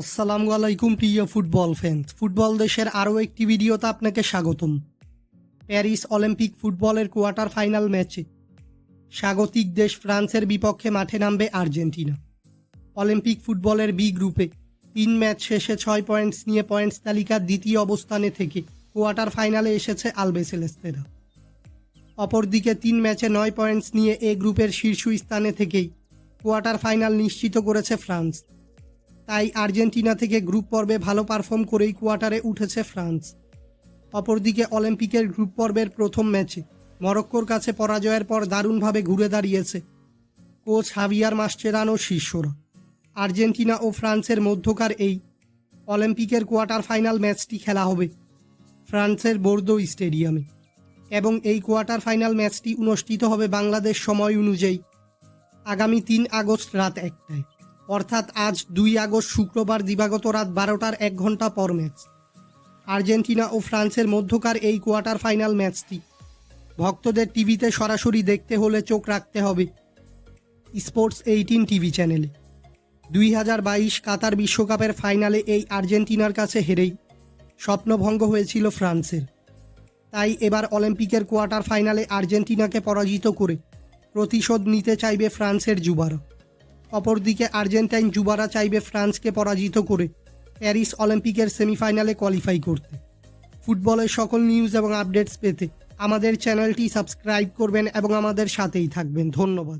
আসসালামু আলাইকুম, প্রিয় ফুটবল ফ্যান্স ফুটবল দেশের আরও একটি ভিডিওতে আপনাকে স্বাগতম। প্যারিস অলিম্পিক ফুটবলের কোয়ার্টার ফাইনাল ম্যাচে স্বাগতিক দেশ ফ্রান্সের বিপক্ষে মাঠে নামবে আর্জেন্টিনা। অলিম্পিক ফুটবলের বি গ্রুপে তিন ম্যাচ শেষে ছয় পয়েন্টস নিয়ে পয়েন্টস তালিকার দ্বিতীয় অবস্থানে থেকে কোয়ার্টার ফাইনালে এসেছে আলবেসেলেস্তেরা অপরদিকে তিন ম্যাচে নয় পয়েন্টস নিয়ে এ গ্রুপের শীর্ষ স্থানে থেকেই কোয়ার্টার ফাইনাল নিশ্চিত করেছে ফ্রান্স। তাই আর্জেন্টিনা থেকে গ্রুপ পর্বে ভালো পারফর্ম করেই কোয়ার্টারে উঠেছে ফ্রান্স। অপরদিকে অলিম্পিকের গ্রুপ পর্বের প্রথম ম্যাচে মরক্কোর কাছে পরাজয়ের পর দারুণভাবে ঘুরে দাঁড়িয়েছে কোচ হাভিয়ার মাস্টেরানো শিষ্যরা। আর্জেন্টিনা ও ফ্রান্সের মধ্যকার এই অলিম্পিকের কোয়ার্টার ফাইনাল ম্যাচটি খেলা হবে ফ্রান্সের বোর্দো স্টেডিয়ামে এবং এই কোয়ার্টার ফাইনাল ম্যাচটি অনুষ্ঠিত হবে বাংলাদেশ সময় অনুযায়ী আগামী তিন আগস্ট রাত একটায়। অর্থাৎ আজ দুই আগস্ট শুক্রবার দিবাগত রাত বারোটার এক ঘণ্টা পর ম্যাচ। আর্জেন্টিনা ও ফ্রান্সের মধ্যকার এই কোয়ার্টার ফাইনাল ম্যাচটি। ভক্তদের টিভিতে সরাসরি দেখতে হলে চোখ রাখতে হবে। স্পোর্টস এইটিন টিভি চ্যানেলে। দুই হাজার বাইশ কাতার বিশ্বকাপের ফাইনালে এই আর্জেন্টিনার কাছে হেরেই স্বপ্নভঙ্গ হয়েছিল ফ্রান্সের। তাই এবার অলিম্পিকের কোয়ার্টার ফাইনালে আর্জেন্টিনাকে পরাজিত করে প্রতিশোধ নিতে চাইবে ফ্রান্সের যুবারা। অপরদিকে আর্জেন্টাইন যুবারা চাইবে ফ্রান্সকে পরাজিত করে প্যারিস অলিম্পিকের সেমিফাইনালে কোয়ালিফাই করতে। ফুটবলের সকল নিউজ এবং আপডেটস পেতে আমাদের চ্যানেলটি সাবস্ক্রাইব করবেন এবং আমাদের সাথেই থাকবেন। ধন্যবাদ।